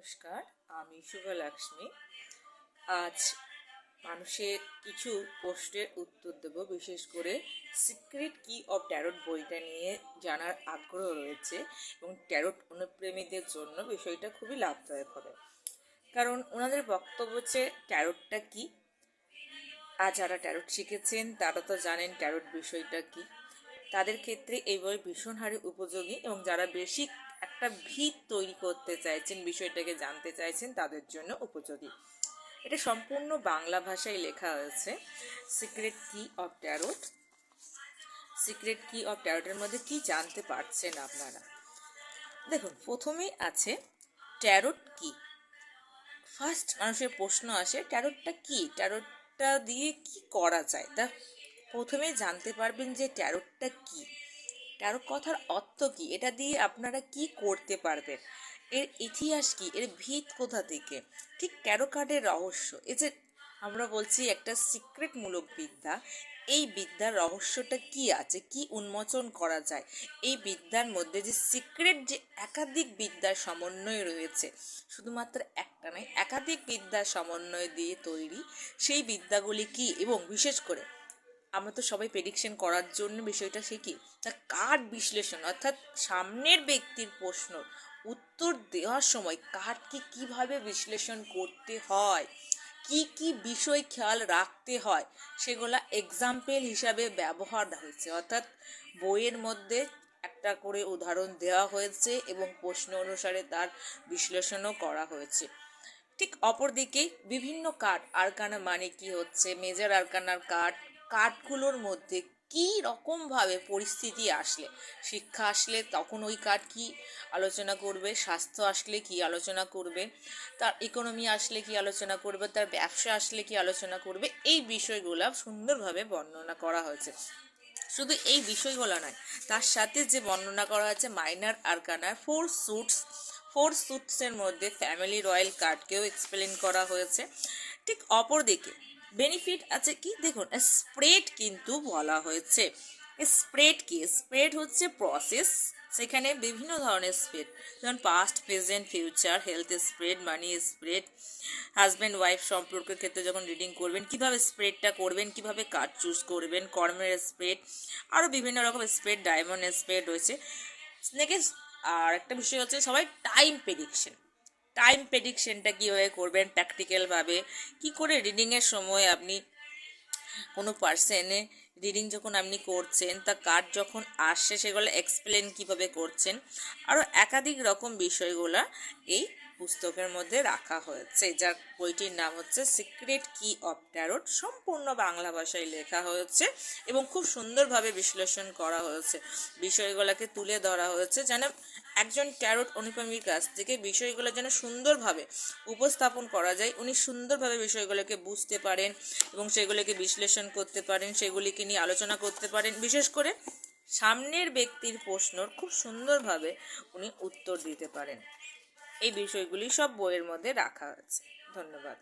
নমস্কার, আমি শুভলক্ষ্মী। আজ মানুষের কিছু প্রশ্নের উত্তর দেব, বিশেষ করে সিক্রেট কি অফ ট্যারোট বইটা নিয়ে জানার আগ্রহ রয়েছে এবং ট্যারোট অনুপ্রেমীদের জন্য বিষয়টা খুবই লাভদায়ক হবে। কারণ ওনাদের বক্তব্য হচ্ছে, ট্যারোটটা কি? আর যারা ট্যারোট শিখেছেন, তারা তো জানেন ট্যারোট বিষয়টা কি। তাদের ক্ষেত্রে এই বই ভীষণ হারে উপযোগী এবং যারা বেশি একটা ভিত তৈরি করতে চাইছেন, বিষয়টাকে জানতে চাইছেন, তাদের জন্য উপযোগী। এটা সম্পূর্ণ বাংলা ভাষায় লেখা হয়েছে secret key of tarot secret key of ট্যারোটের মধ্যে কি জানতে পারছেন আপনারা? দেখুন প্রথমেই আছে ট্যারোট কি? ফার্স্ট মানুষের প্রশ্ন আসে ট্যারোটটা কি? ট্যারোটটা দিয়ে কি করা যায়? তা প্রথমে জানতে পারবেন যে ট্যারোটটা কি। ট্যারোট কথার অর্থ কি? এটা দিয়ে আপনারা কি করতে পারবেন? এর ইতিহাস কি? এর ভিত কোথা থেকে? ঠিক ট্যারো কার্ডের রহস্য। এই যে আমরা বলছি একটা সিক্রেটমূলক বিদ্যা এই বিদ্যার রহস্যটা কি আছে? কি উন্মোচন করা যায়? এই বিদ্যার মধ্যে যে সিক্রেট যে একাধিক বিদ্যার সমন্বয় রয়েছে, শুধুমাত্র একটা নয়, একাধিক বিদ্যার সমন্বয় দিয়ে তৈরি সেই বিদ্যাগুলি কি? এবং বিশেষ করে আমরা তো সবাই প্রেডিকশন করার জন্য বিষয়টা শিখি তা কার্ড বিশ্লেষণ? অর্থাৎ সামনের ব্যক্তির প্রশ্ন, উত্তর দেওয়ার সময় কার্ডকে কীভাবে বিশ্লেষণ করতে হয়? কি কি বিষয় খেয়াল রাখতে হয়? সেগুলা এক্সাম্পল হিসাবে ব্যবহার হয়েছে। অর্থাৎ বইয়ের মধ্যে একটা করে উদাহরণ দেওয়া হয়েছে এবং প্রশ্ন অনুসারে তার বিশ্লেষণও করা হয়েছে। ঠিক অপরদিকে বিভিন্ন কার্ড আরকানা মানে কি হচ্ছে? মেজর আরকানার কার্ড কার্ডগুলোর মধ্যে কী রকমভাবে পরিস্থিতি আসলে? শিক্ষা আসলে তখন ওই কার্ড কি আলোচনা করবে? স্বাস্থ্য আসলে কি আলোচনা করবে? তার ইকোনমি আসলে কি আলোচনা করবে? তার ব্যবসা আসলে কি আলোচনা করবে? এই বিষয়গুলো সুন্দরভাবে বর্ণনা করা হয়েছে। শুধু এই বিষয়গুলো নয়, তার সাথে যে বর্ণনা করা হয়েছে minor, arcana, four suits four স্যুটসের মধ্যে ফ্যামিলি রয়্যাল কার্ডকেও এক্সপ্লেন করা হয়েছে। ঠিক অপরদিকে বেনিফিট আছে কি? দেখুন স্প্রেড কিন্তু বলা হয়েছে। স্প্রেড কি? স্প্রেড হচ্ছে প্রসেস সেখানে বিভিন্ন ধরনের স্প্রেড যেমন past present future health spread money spread husband wife সম্পর্কের ক্ষেত্রে যখন রিডিং করবেন, কীভাবে স্প্রেডটা করবেন, কীভাবে কার্ড চুজ করবেন, কর্মের স্প্রেড আরও বিভিন্ন রকম স্প্রেড ডায়মন্ড স্প্রেড রয়েছে। স্নেকের আর একটা বিষয় হচ্ছে সবাই টাইম প্রেডিকশন টাইম প্রেডিকশনটা কীভাবে করবেন প্র্যাকটিক্যালভাবে কি করে রিডিংয়ের সময় আপনি কোনো পার্সনে রিডিং যখন আপনি করছেন, তা কার্ড যখন আসছে সেগুলো এক্সপ্লেন কীভাবে করছেন? আরও একাধিক রকম বিষয়গুলো এই পুস্তকের মধ্যে রাখা হয়েছে। যার বইটির নাম হচ্ছে সিক্রেট কি অফ ট্যারোট সম্পূর্ণ বাংলা ভাষায় লেখা হয়েছে এবং খুব সুন্দরভাবে বিশ্লেষণ করা হয়েছে। বিষয়গুলোকে তুলে ধরা হয়েছে। যেন একজন ট্যারোট অনুপমীর কাছ থেকে বিষয়গুলো যেন সুন্দরভাবে উপস্থাপন করা যায়। উনি সুন্দরভাবে বিষয়গুলোকে বুঝতে পারেন এবং সেগুলোকে বিশ্লেষণ করতে পারেন, সেগুলিকে নিয়ে আলোচনা করতে পারেন। বিশেষ করে সামনের ব্যক্তির প্রশ্নর খুব সুন্দরভাবে উনি উত্তর দিতে পারেন। এই বিষয়গুলি সব বইয়ের মধ্যে রাখা আছে। ধন্যবাদ।